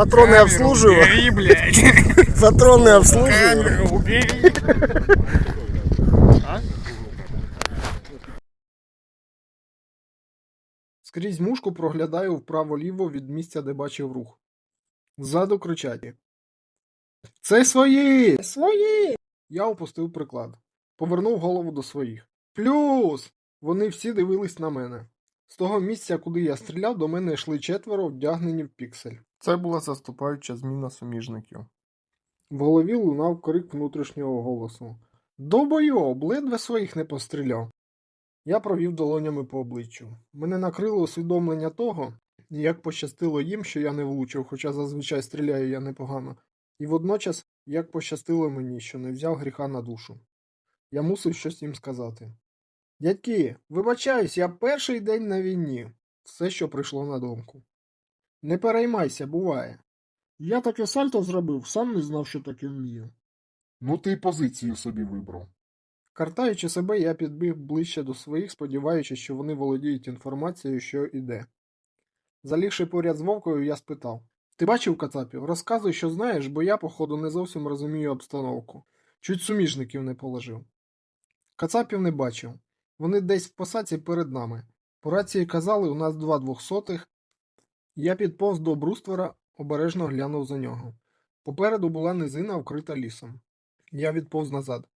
патроны обслуживаю. Убери, блядь. Патроны обслуживаю. Камеру убери. Скрізь мушку проглядаю вправо-ліво від місця, де бачив рух. Ззаду кричать. Це свої! Свої! Я опустив приклад. Повернув голову до своїх. Плюс! Вони всі дивились на мене. З того місця, куди я стріляв, до мене йшли четверо, вдягнені в піксель. Це була заступаюча зміна суміжників. В голові лунав крик внутрішнього голосу. Добойоб, ледве своїх не постріляв. Я провів долонями по обличчю. Мене накрило усвідомлення того, як пощастило їм, що я не влучив, хоча зазвичай стріляю я непогано, і водночас як пощастило мені, що не взяв гріха на душу. Я мусив щось їм сказати. Дядьки, вибачаюсь, я перший день на війні. Все, що прийшло на думку. Не переймайся, буває. Я таке сальто зробив, сам не знав, що таке вмію. Ну ти й позицію собі вибрав. Картаючи себе, я підбіг ближче до своїх, сподіваючись, що вони володіють інформацією, що іде. Залігши поряд з вовкою, я спитав Ти бачив Кацапів? Розказуй, що знаєш, бо я, походу, не зовсім розумію обстановку. Чуть суміжників не положив. Кацапів не бачив. Вони десь в посадці перед нами. По рації казали, у нас два двохсотих. Я підповз до бруствера, обережно глянув за нього. Попереду була низина, вкрита лісом. Я відповз назад.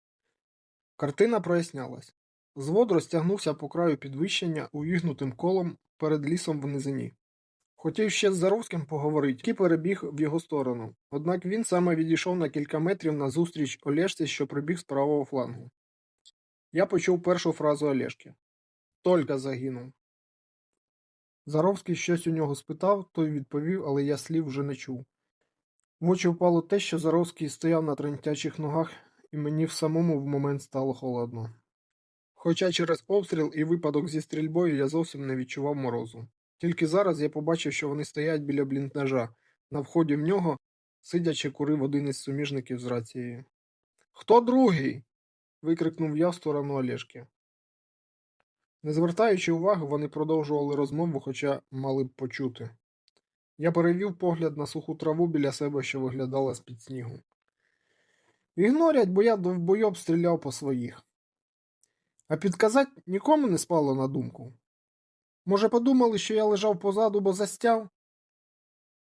Картина прояснялась. Звод розтягнувся по краю підвищення увігнутим колом перед лісом в низині. Хотів ще з Заровським поговорити, і перебіг в його сторону, однак він саме відійшов на кілька метрів назустріч Олешці, що прибіг з правого флангу. Я почув першу фразу Олешки. Толька загинув. Заровський щось у нього спитав, той відповів, але я слів вже не чув. В очі впало те, що Заровський стояв на тремтячих ногах і мені в самому в момент стало холодно. Хоча через обстріл і випадок зі стрільбою я зовсім не відчував морозу. Тільки зараз я побачив, що вони стоять біля бліндажа. На вході в нього, сидячи, курив один із суміжників з рацією. Хто другий? Викрикнув я в сторону Олешки. Не звертаючи уваги, вони продовжували розмову, хоча мали б почути. Я перевів погляд на суху траву біля себе, що виглядала з-під снігу. Ігнорять, бо я довбойоб стріляв по своїх. А підказать нікому не спало на думку. Може, подумали, що я лежав позаду, бо застяв?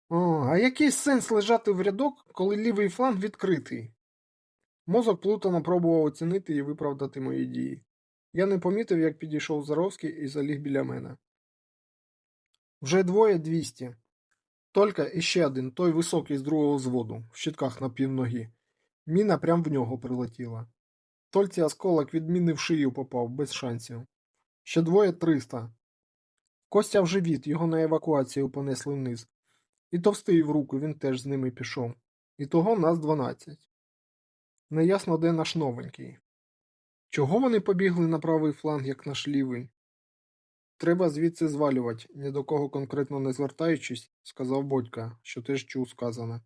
О, а який сенс лежати в рядок, коли лівий фланг відкритий? Мозок плутано пробував оцінити і виправдати мої дії. Я не помітив, як підійшов Заровський і заліг біля мене. Вже двоє двісті. Тільки іще один, той високий з другого зводу, в щитках на півногі. Міна прям в нього прилетіла. Тольці осколок від міни в шию попав, без шансів. Ще двоє триста. Костя в живіт, його на евакуацію понесли вниз. І товстий в руку, він теж з ними пішов. І того нас дванадцять. Неясно, де наш новенький. Чого вони побігли на правий фланг, як наш лівий? Треба звідси звалювати, ні до кого конкретно не звертаючись, сказав Бодька, що теж чув сказане.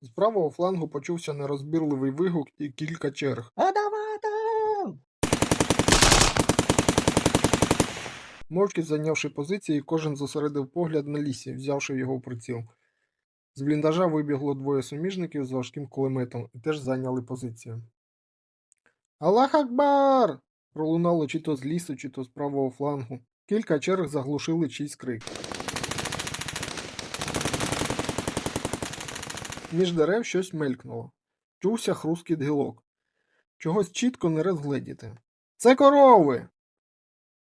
З правого флангу почувся нерозбірливий вигук і кілька черг. Адавата! Мовчки зайнявши позиції, кожен зосередив погляд на лісі, взявши його в приціл. З бліндажа вибігло двоє суміжників з важким кулеметом і теж зайняли позицію. Аллах Акбар! пролунало чи то з лісу, чи то з правого флангу. Кілька черг заглушили чийсь крик. Між дерев щось мелькнуло. Чувся хрускіт гілок. Чогось чітко не розгледіти. Це корови!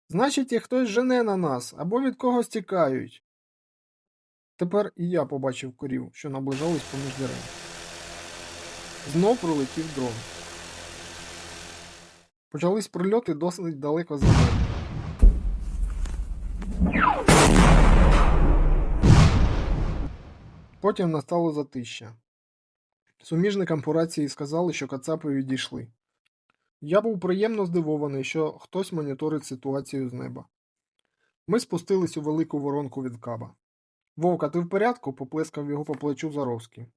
Значить, їх хтось жене на нас або від когось тікають. Тепер і я побачив корів, що наближались поміж дерев. Знов пролетів дрон. Почались прильоти досить далеко за мене. Потім настало затища. Суміжникам по рації сказали, що кацапи відійшли. Я був приємно здивований, що хтось моніторить ситуацію з неба. Ми спустились у велику воронку від каба. Вовка, ти в порядку? поплескав його по плечу Заровський.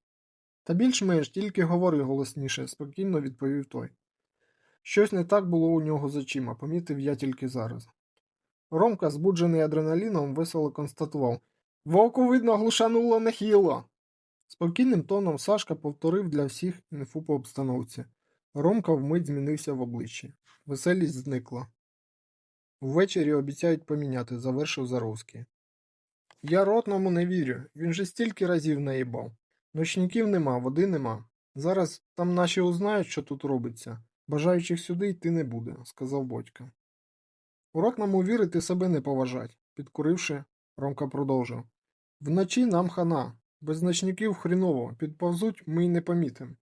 Та більш-менш тільки говори голосніше, спокійно відповів той. Щось не так було у нього з очима, помітив я тільки зараз. Ромка, збуджений адреналіном, весело констатував Вовку видно глушануло нехило. Спокійним тоном Сашка повторив для всіх інфу по обстановці. Ромка вмить змінився в обличчі. Веселість зникла. Ввечері обіцяють поміняти, завершив Заровський. Я ротному не вірю, він же стільки разів наїбав. Ночників нема, води нема. Зараз там наші узнають, що тут робиться. Бажаючих сюди йти не буде, сказав Бодька. У ротному вірити себе не поважать, підкуривши, Ромка продовжив. Вночі нам хана. Без ночників хріново, підповзуть ми й не помітим.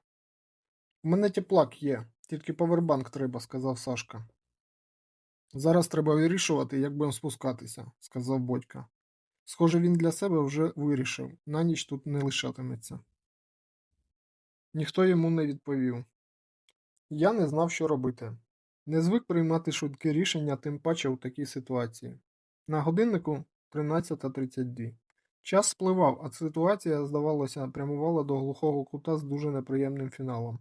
У мене теплак є, тільки павербанк треба, сказав Сашка. Зараз треба вирішувати, як будемо спускатися, сказав Бодька. Схоже, він для себе вже вирішив, на ніч тут не лишатиметься. Ніхто йому не відповів. Я не знав, що робити. Не звик приймати швидкі рішення, тим паче у такій ситуації. На годиннику 13.32. Час спливав, а ситуація, здавалося, прямувала до глухого кута з дуже неприємним фіналом.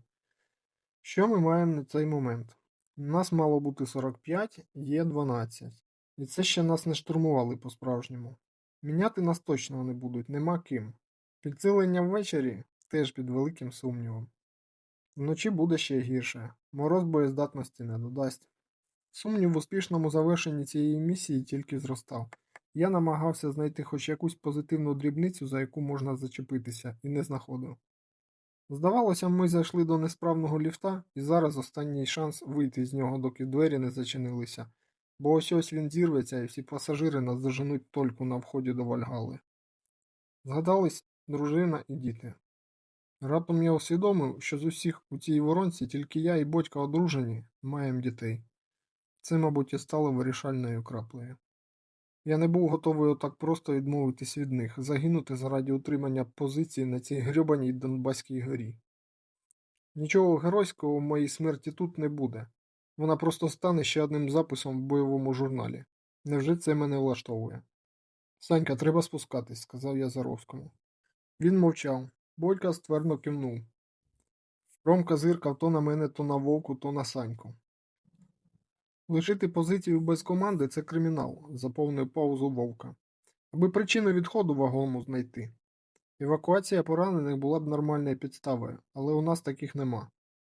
Що ми маємо на цей момент? Нас мало бути 45, є 12. І це ще нас не штурмували по-справжньому. Міняти нас точно не будуть, нема ким. Підсилення ввечері теж під великим сумнівом. Вночі буде ще гірше, мороз боєздатності не додасть. Сумнів в успішному завершенні цієї місії тільки зростав. Я намагався знайти хоч якусь позитивну дрібницю, за яку можна зачепитися, і не знаходив. Здавалося, ми зайшли до несправного ліфта, і зараз останній шанс вийти з нього, доки двері не зачинилися, бо ось ось він зірветься, і всі пасажири нас заженуть тільки на вході до Вальгали. Згадались дружина і діти. Раптом я усвідомив, що з усіх у цій воронці тільки я і батька одружені, маємо дітей. Це, мабуть, і стало вирішальною краплею. Я не був готовий отак просто відмовитись від них, загинути заради утримання позиції на цій грьобаній Донбаській горі. Нічого геройського в моїй смерті тут не буде. Вона просто стане ще одним записом в бойовому журналі. Невже це мене влаштовує? Санька, треба спускатись, сказав я Заровському. Він мовчав. Бодька ствердно кивнув. Ромка зиркав то на мене, то на вовку, то на Саньку. Лишити позицію без команди це кримінал, заповнив паузу вовка. Аби причину відходу вагому знайти. Евакуація поранених була б нормальною підставою, але у нас таких нема.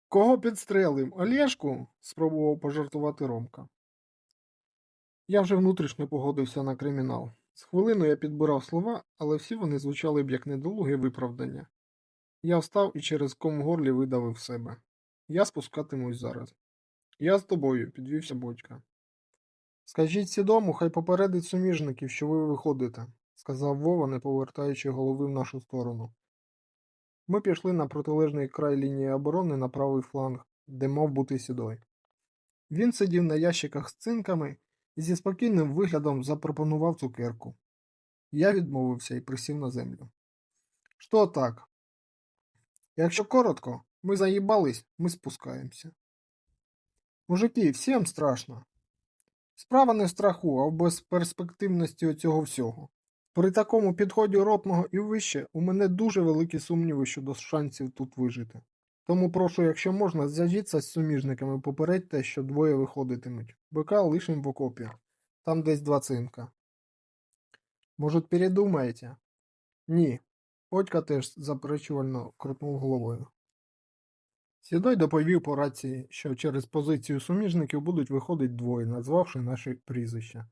Кого підстрелим? Олєшку? спробував пожартувати Ромка. Я вже внутрішньо погодився на кримінал. З хвилину я підбирав слова, але всі вони звучали б як недолуге виправдання. Я встав і через ком горлі видавив себе. Я спускатимусь зараз. Я з тобою, підвівся Бодька. Скажіть сідому, хай попередить суміжників, що ви виходите, сказав Вова, не повертаючи голови в нашу сторону. Ми пішли на протилежний край лінії оборони на правий фланг, де мав бути сідой. Він сидів на ящиках з цинками і зі спокійним виглядом запропонував цукерку. Я відмовився і присів на землю. Що так? Якщо коротко, ми заїбались, ми спускаємося. Мужики, всім страшно. Справа не в страху, а в безперспективності оцього всього. При такому підході ротного і вище у мене дуже великі сумніви щодо шансів тут вижити. Тому прошу, якщо можна, зв'яжіться з суміжниками, попередьте, що двоє виходитимуть. Бика лишим в окопі. Там десь два цинка. Может, передумаєте? Ні. Подька теж заперечувально крутнув головою. Сідой доповів по рації, що через позицію суміжників будуть виходити двоє, назвавши наші прізвища.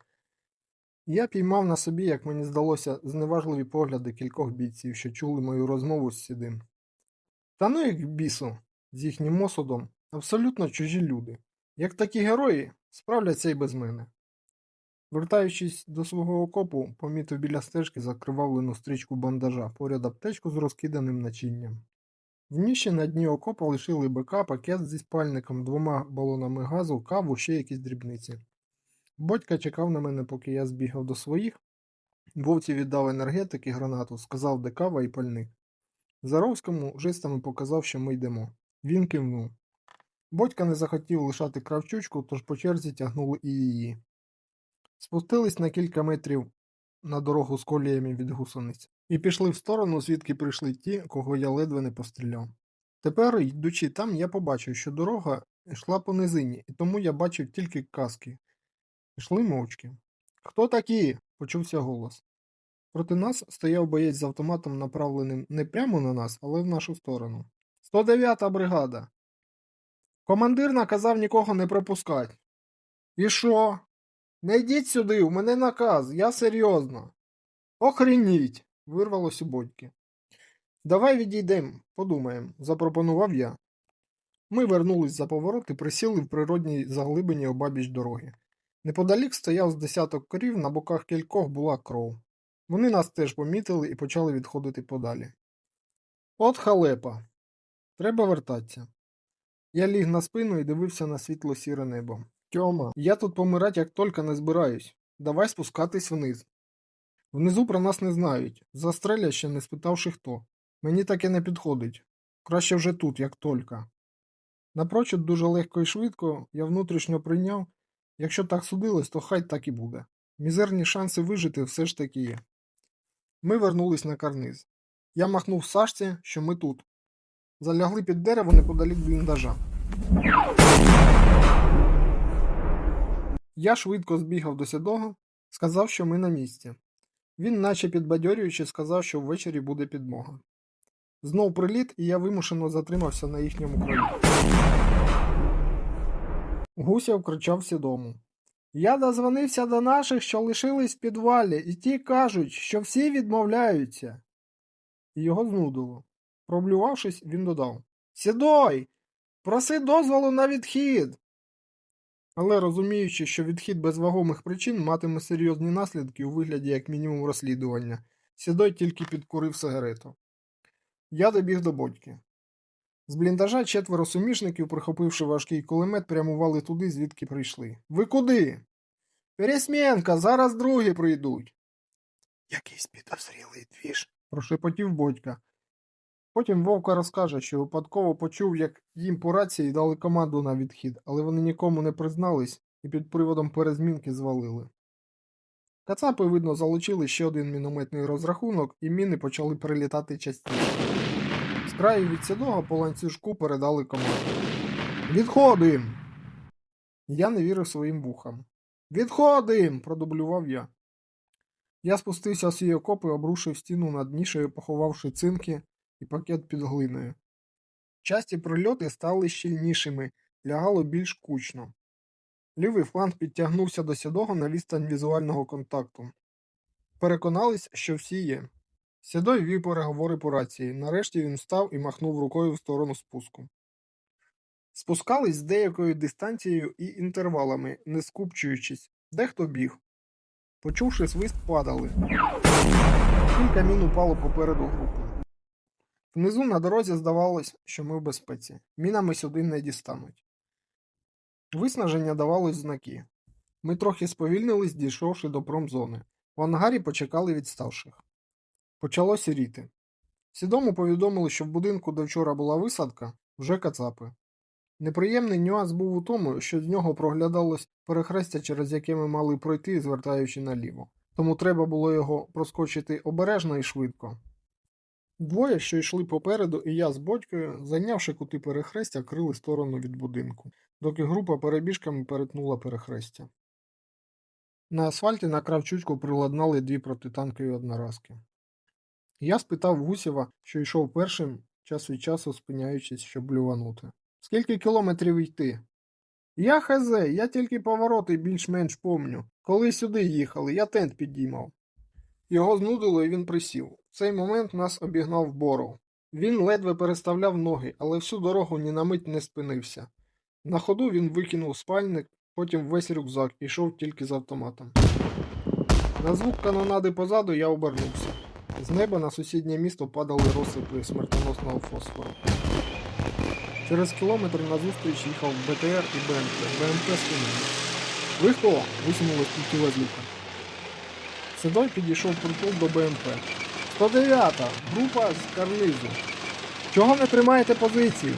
Я піймав на собі, як мені здалося, зневажливі погляди кількох бійців, що чули мою розмову з сідим. Та ну їх бісу, з їхнім осудом, абсолютно чужі люди. Як такі герої, справляться і без мене. Вертаючись до свого окопу, помітив біля стежки закривавлену стрічку бандажа, поряд аптечку з розкиданим начинням. В ніші на дні окопа лишили БК, пакет зі спальником, двома балонами газу, каву, ще якісь дрібниці. Бодька чекав на мене, поки я збігав до своїх. Вовці віддав енергетик і гранату, сказав, де і пальник. Заровському жестами показав, що ми йдемо. Він кивнув. Бодька не захотів лишати кравчучку, тож по черзі тягнули і її. Спустились на кілька метрів на дорогу з коліями від гусениць і пішли в сторону, звідки прийшли ті, кого я ледве не постріляв. Тепер, йдучи там, я побачив, що дорога йшла по низині, і тому я бачив тільки каски. Йшли мовчки. Хто такі? почувся голос. Проти нас стояв боєць з автоматом, направленим не прямо на нас, але в нашу сторону. 109-та бригада. Командир наказав нікого не пропускати. І що? Не йдіть сюди, у мене наказ, я серйозно. Охреніть! вирвалось у бодьки. Давай відійдемо, подумаємо, запропонував я. Ми вернулись за поворот і присіли в природній заглибині обабіч дороги. Неподалік стояв з десяток корів, на боках кількох була кров. Вони нас теж помітили і почали відходити подалі. От халепа. Треба вертатися. Я ліг на спину і дивився на світло сіре небо. Тьома, я тут помирать як тільки не збираюсь. Давай спускатись вниз. Внизу про нас не знають. Застрелять ще не спитавши хто. Мені таке не підходить. Краще вже тут, як тільки. Напрочуд дуже легко і швидко я внутрішньо прийняв, якщо так судилось, то хай так і буде. Мізерні шанси вижити все ж таки є. Ми вернулись на карниз. Я махнув Сашці, що ми тут. Залягли під дерево неподалік бліндажа. Я швидко збігав до сідого, сказав, що ми на місці. Він, наче підбадьорюючи, сказав, що ввечері буде підмога. Знов приліт, і я вимушено затримався на їхньому краю. Гусєв кричав сідому. Я дозвонився до наших, що лишились в підвалі, і ті кажуть, що всі відмовляються. І його знудило. Проблювавшись, він додав Сідой! Проси дозволу на відхід. Але розуміючи, що відхід без вагомих причин матиме серйозні наслідки у вигляді як мінімум розслідування, Сідой тільки підкурив сигарету. Я добіг до бодьки. З бліндажа четверо сумішників, прихопивши важкий кулемет, прямували туди, звідки прийшли. Ви куди? Пересмінка, зараз другі прийдуть. Якийсь підозрілий двіж, прошепотів Бодька. Потім Вовка розкаже, що випадково почув, як їм по рації дали команду на відхід, але вони нікому не признались і під приводом перезмінки звалили. Кацапи, видно, залучили ще один мінометний розрахунок, і міни почали прилітати частіше. Краю від сідога по ланцюжку передали команду. Відходим! Я не вірив своїм вухам. Відходим! продублював я. Я спустився з її окопи, обрушив стіну над нішею, поховавши цинки і пакет під глиною. Часті прильоти стали щільнішими, лягало більш кучно. Лівий фланг підтягнувся до сідого на відстань візуального контакту. Переконались, що всі є. Сідой вів переговори по рації. Нарешті він встав і махнув рукою в сторону спуску. Спускались з деякою дистанцією і інтервалами, не скупчуючись, дехто біг. Почувши свист, падали. Кілька мін упало попереду групи. Внизу на дорозі здавалось, що ми в безпеці. Мінами сюди не дістануть. Виснаження давалось знаки. Ми трохи сповільнились, дійшовши до промзони. В ангарі почекали відставших. Почало сіріти. Сідому повідомили, що в будинку, де вчора була висадка, вже кацапи. Неприємний нюанс був у тому, що з нього проглядалось перехрестя, через яке ми мали пройти, звертаючи наліво. Тому треба було його проскочити обережно і швидко. Двоє, що йшли попереду, і я з бодькою, зайнявши кути перехрестя, крили сторону від будинку, доки група перебіжками перетнула перехрестя. На асфальті на кравчучку приладнали дві протитанкові одноразки. Я спитав Гусєва, що йшов першим, час від часу спиняючись, щоб блюванути. Скільки кілометрів йти? Я хз, я тільки повороти більш-менш помню. Коли сюди їхали, я тент підіймав. Його знудило і він присів. В цей момент нас обігнав Боров. Він ледве переставляв ноги, але всю дорогу ні на мить не спинився. На ходу він викинув спальник, потім весь рюкзак і тільки з автоматом. На звук канонади позаду я обернувся. З неба на сусіднє місто падали розсипи смертоносного фосфору. Через кілометр назустріч їхав БТР і БМП. БМП спинили. Ви хто? висунулось тільки лазюка. Седой підійшов притул до БМП. 109-та, група з карнизу. Чого не тримаєте позицію?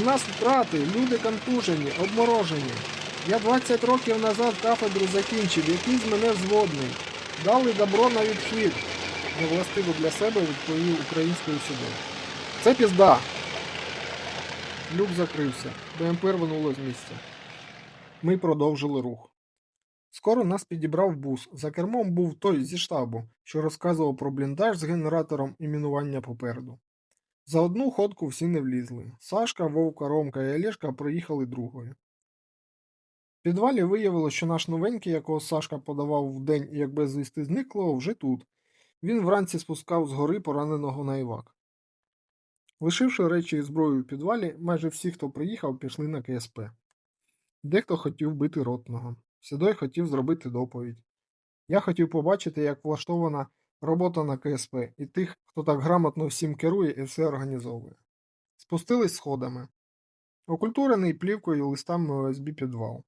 У нас втрати, люди контужені, обморожені. Я 20 років назад кафедру закінчив, який з мене взводний. Дали добро на відхід. Невластиво для себе відповів українською сюди. Це пізда. Люк закрився. БМП рвануло з місця. Ми продовжили рух. Скоро нас підібрав бус. За кермом був той зі штабу, що розказував про бліндаж з генератором і мінування попереду. За одну ходку всі не влізли. Сашка, Вовка, Ромка і Олешка проїхали другою. В підвалі виявилося, що наш новенький, якого Сашка подавав вдень і як безвісти зниклого, вже тут. Він вранці спускав з гори пораненого на івак. Лишивши речі і зброю в підвалі, майже всі, хто приїхав, пішли на КСП. Дехто хотів бити ротного. Сідой хотів зробити доповідь. Я хотів побачити, як влаштована робота на КСП і тих, хто так грамотно всім керує і все організовує. Спустились сходами. Окультурений плівкою листами ОСБ підвал.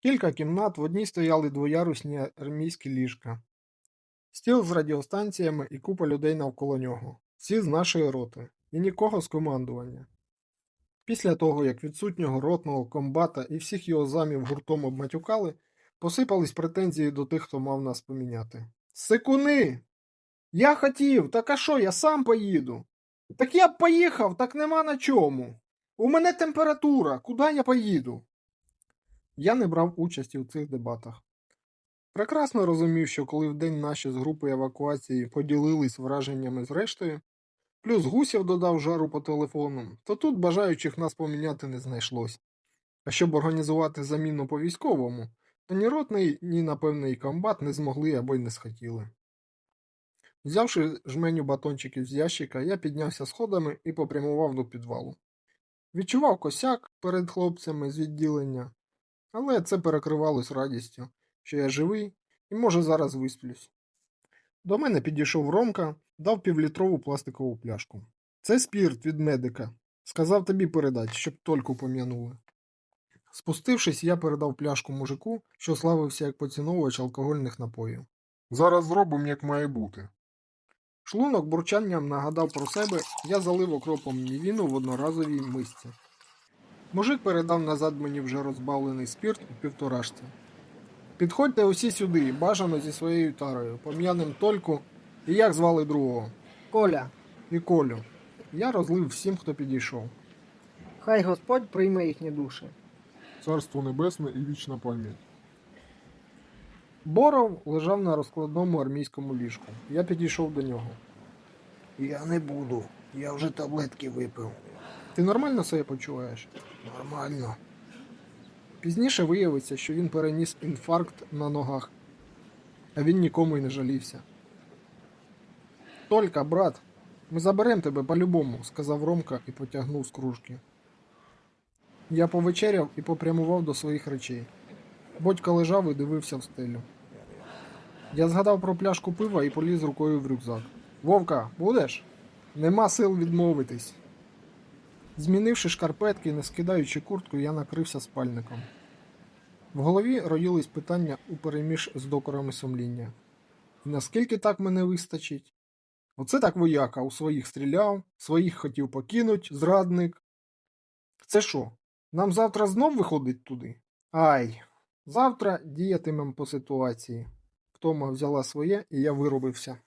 Кілька кімнат, в одній стояли двоярусні армійські ліжка. Стіл з радіостанціями і купа людей навколо нього. Всі з нашої роти. І нікого з командування. Після того, як відсутнього ротного комбата і всіх його замів гуртом обматюкали, посипались претензії до тих, хто мав нас поміняти. Секуни! Я хотів, так а що, я сам поїду. Так я б поїхав, так нема на чому. У мене температура, куди я поїду? Я не брав участі у цих дебатах. Прекрасно розумів, що коли вдень наші з групи евакуації поділились враженнями з рештою, плюс гусів додав жару по телефону, то тут бажаючих нас поміняти не знайшлось. А щоб організувати заміну по військовому, то ні ротний, ні, напевне, і комбат не змогли або й не схотіли. Взявши жменю батончиків з ящика, я піднявся сходами і попрямував до підвалу. Відчував косяк перед хлопцями з відділення, але це перекривалось радістю, що я живий і, може, зараз висплюсь. До мене підійшов Ромка, дав півлітрову пластикову пляшку. Це спірт від медика. Сказав тобі передати, щоб тільки пом'янули. Спустившись, я передав пляшку мужику, що славився як поціновувач алкогольних напоїв. Зараз зробимо, як має бути. Шлунок бурчанням нагадав про себе, я залив окропом мівіну в одноразовій мисці. Мужик передав назад мені вже розбавлений спірт у півторашці. Підходьте усі сюди, бажано зі своєю тарою, пом'яним тольку і як звали другого. Коля, І Колю. Я розлив всім, хто підійшов. хай Господь прийме їхні душі. Царство небесне і вічна пам'ять. Боров лежав на розкладному армійському ліжку. Я підійшов до нього. Я не буду. Я вже таблетки випив. Ти нормально себе почуваєш? Нормально. Пізніше виявиться, що він переніс інфаркт на ногах, а він нікому й не жалівся. Толька, брат, ми заберемо тебе по-любому, сказав Ромка і потягнув з кружки. Я повечеряв і попрямував до своїх речей. Бодька лежав і дивився в стелю. Я згадав про пляшку пива і поліз рукою в рюкзак. Вовка, будеш? Нема сил відмовитись. Змінивши шкарпетки і не скидаючи куртку, я накрився спальником. В голові роїлись питання упереміж з докорами сумління. І наскільки так мене вистачить? Оце так вояка у своїх стріляв, своїх хотів покинуть, зрадник. Це що? Нам завтра знов виходить туди? Ай, завтра діятимем по ситуації. Втома взяла своє, і я виробився.